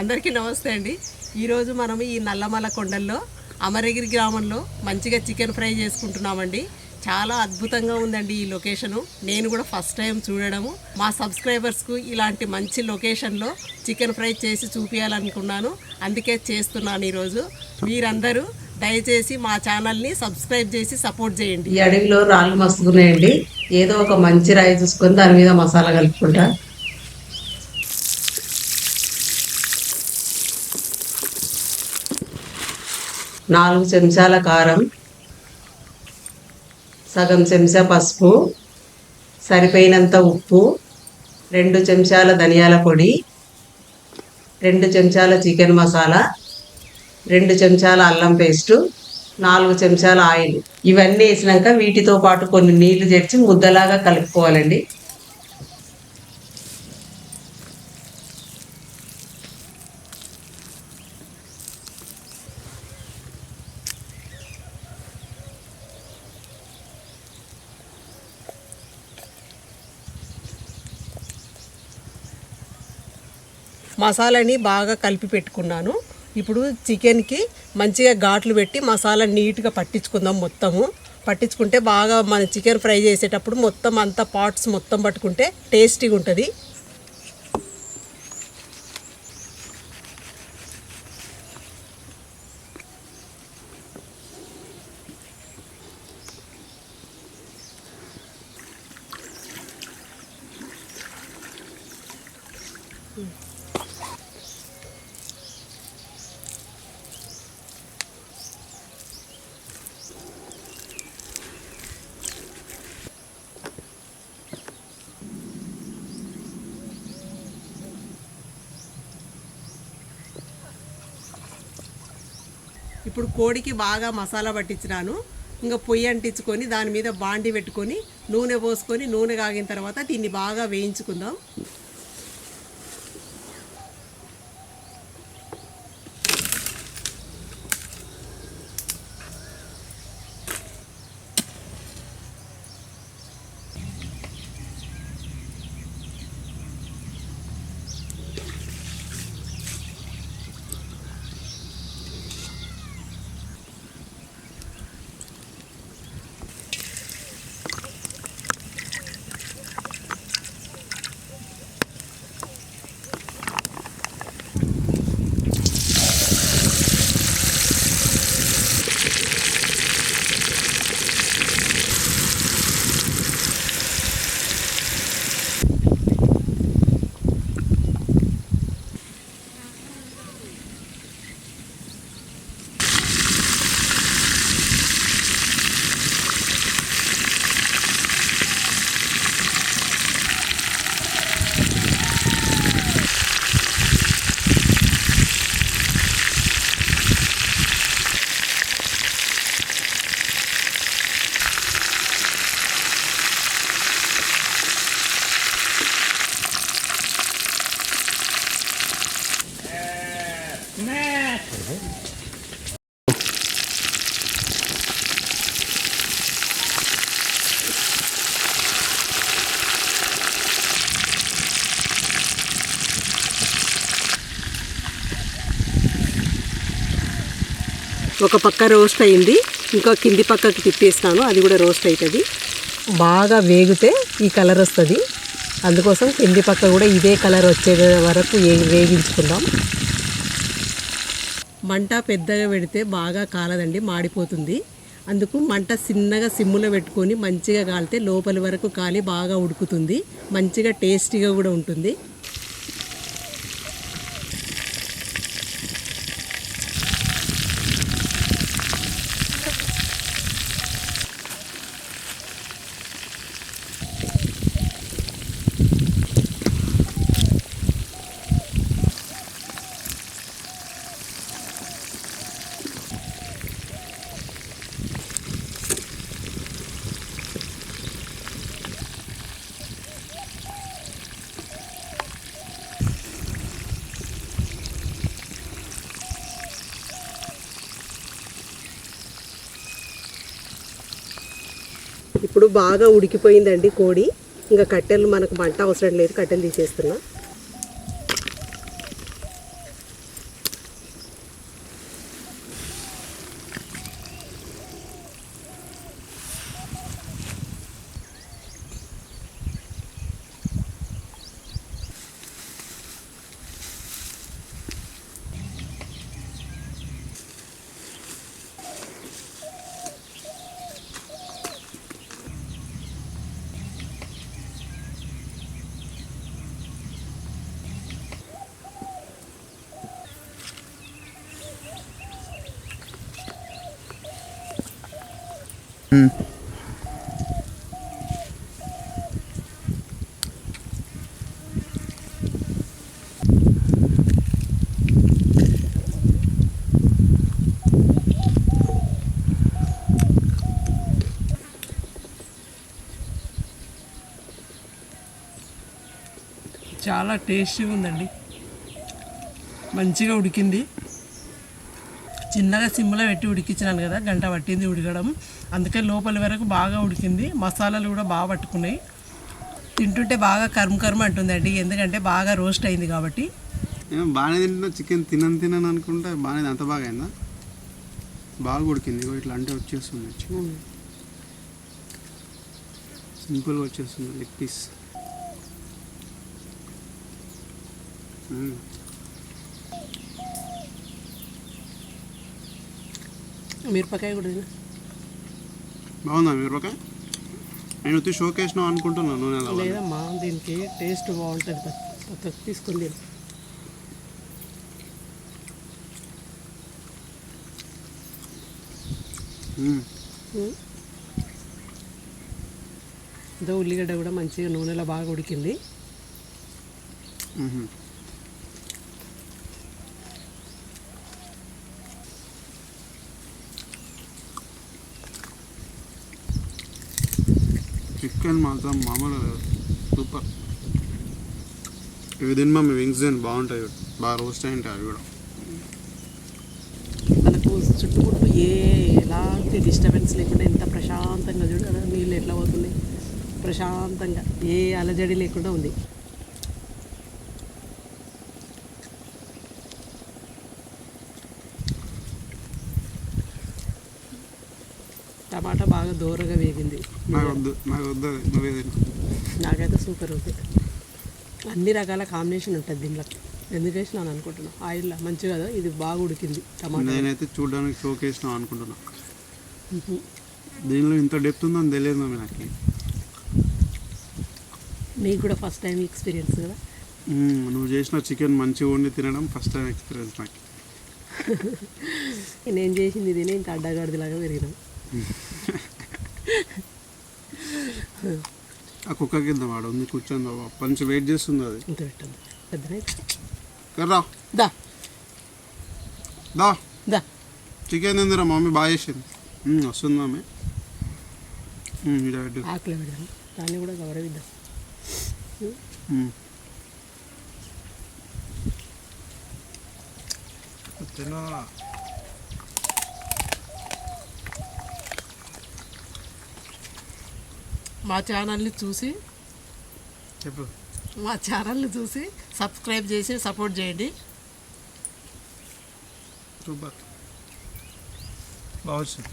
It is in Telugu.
అందరికీ నమస్తే అండి. ఈరోజు మనం ఈ నల్లమల కొండల్లో అమరగిరి గ్రామంలో మంచిగా చికెన్ ఫ్రై చేసుకుంటున్నామండి. చాలా అద్భుతంగా ఉందండి ఈ లొకేషను నేను కూడా ఫస్ట్ టైం చూడడము. మా సబ్స్క్రైబర్స్కు ఇలాంటి మంచి లొకేషన్లో చికెన్ ఫ్రై చేసి చూపించాలనుకున్నాను అందుకే చేస్తున్నాను ఈరోజు. మీరందరూ దయచేసి మా ఛానల్ని సబ్స్క్రైబ్ చేసి సపోర్ట్ చేయండి. ఈ అడవిలో రాళ్ళు మస్తున్నాయండి ఏదో ఒక మంచి రాయి చూసుకొని దాని మీద మసాలా కలుపుకుంటా. నాలుగు చెంచాల కారం సగం చెంచా పసుపు సరిపోయినంత ఉప్పు రెండు చెంచాల ధనియాల పొడి రెండు చెంచాల చికెన్ మసాలా రెండు చెంచాల అల్లం పేస్టు నాలుగు చెంచాల ఆయిల్. ఇవన్నీ వేసినాక వీటితో పాటు కొన్ని నీళ్ళు చేర్చి ముద్దలాగా కలుపుకోవాలండి. మసాలాని బాగా కలిపి పెట్టుకున్నాను. ఇప్పుడు చికెన్కి మంచిగా ఘాట్లు పెట్టి మసాలా నీట్గా పట్టించుకుందాం మొత్తము. పట్టించుకుంటే బాగా మన చికెన్ ఫ్రై చేసేటప్పుడు మొత్తం అంతా పార్ట్స్ మొత్తం పట్టుకుంటే టేస్టీగా ఉంటుంది ఇప్పుడు కోడికి బాగా మసాలా పట్టించినాను. ఇంకా పొయ్యి అంటించుకొని దాని మీద బాండి పెట్టుకొని నూనె పోసుకొని నూనె కాగిన తర్వాత దీన్ని బాగా వేయించుకుందాం. ఒక పక్క రోస్ట్ అయింది ఇంకా కింది పక్కకి తిప్పేస్తాను అది కూడా రోస్ట్ అవుతుంది బాగా వేగితే ఈ కలర్ వస్తుంది. అందుకోసం కింది పక్క కూడా ఇదే కలర్ వచ్చే వరకు వేగించుకుందాం. మంట పెద్దగా పెడితే బాగా కాలదండి మాడిపోతుంది. అందుకు మంట చిన్నగా సిమ్ములో పెట్టుకొని మంచిగా కాలితే లోపలి వరకు కాలి బాగా ఉడుకుతుంది. మంచిగా టేస్టీగా కూడా ఉంటుంది. ఇప్పుడు బాగా ఉడికిపోయిందండి కోడి. ఇంకా కట్టెలు మనకు మంట అవసరం లేదు కట్టెలు తీసేస్తున్నా. Mm. చాలా టేస్టీగా ఉందండి. మంచిగా ఉడికింది. చిన్నగా సిమ్లో పెట్టి ఉడికించినాను కదా గంట పట్టింది ఉడకడం. అందుకే లోపల వరకు బాగా ఉడికింది. మసాలాలు కూడా బాగా పట్టుకున్నాయి. తింటుంటే బాగా కర్మ కర్మ అంటుందండి. ఎందుకంటే బాగా రోస్ట్ అయింది కాబట్టి. బాగానే తింటున్నా. చికెన్ తినను తినను అనుకుంటే బాగానే అంత బాగా అయిందా? బాగా ఉడికింది. ఇట్లా అంటే వచ్చేస్తుంది. సింపుల్గా వచ్చేస్తుంది. లెగ్ పీస్ మిరపకాయ కూడా. బాగుందా మిరపకాయ నేను వచ్చి షోక్ వేసినావు అనుకుంటున్నాను నూనె అలా లేదమ్మా దీనికి టేస్ట్ బాగుంటుంది కొత్త. మ్మ్. ఇదో ఉల్లిగడ్డ కూడా మంచిగా నూనెలో బాగా ఉడికింది చికెన్ మాత్రం మామూలు సూపర్. ఇవి తిని మమ్మీ వింగ్స్ తిని బాగుంటాయి బాగా రోస్ట్ అయి ఉంటాయి అవి కూడా. మనకు చుట్టుముట్టు ఏ ఎలాంటి డిస్టర్బెన్స్ లేకుండా ఎంత ప్రశాంతంగా చూడు నీళ్ళు ఎట్లా పోతున్నాయి. ప్రశాంతంగా ఏ అలజడి లేకుండా ఉంది. టమాటా బాగా దూరగా వేగింది. నాకు వద్దు నాకు వద్దు నువ్వే నాకైతే సూపర్ ఉంది. అన్ని రకాల కాంబినేషన్ ఉంటుంది దీనిలో ఎందుకు వేసినాను అనుకుంటున్నా. ఆయిల్ మంచిగా కదా ఇది బాగా ఉడికింది టమాటా. నేనైతే చూడడానికి షోక్ వేసినావు అనుకుంటున్నా. దీనిలో ఇంత డెప్త్ ఉందని తెలియదు నాకు. నీకు కూడా ఫస్ట్ టైం ఎక్స్పీరియన్స్ కదా. నువ్వు చేసిన చికెన్ మంచిగా వండి తినడం ఫస్ట్ టైం ఎక్స్పీరియన్స్ నాకు. నేను చేసింది తిని ఇంత అడ్డగాడిదిలాగా పెరిగినాం. ఆ కుక్కకి ఇద్దాం వాడు ఉంది కూర్చొని అప్పటి నుంచి వెయిట్ చేస్తుంది అది. కర్రా దా. దా. దా. చికెన్ తిందిరా మమ్మీ? బాగా చేసింది. వస్తుంది మమ్మీ. ఆకులు పెడదాం. దాన్ని కూడా గౌరవిద్దాం. మ్మ్. మా ఛానల్ని చూసి చెప్పు. మా ఛానల్ని చూసి సబ్స్క్రైబ్ చేసి సపోర్ట్ చేయండి. సూపర్. బాగా వచ్చింది.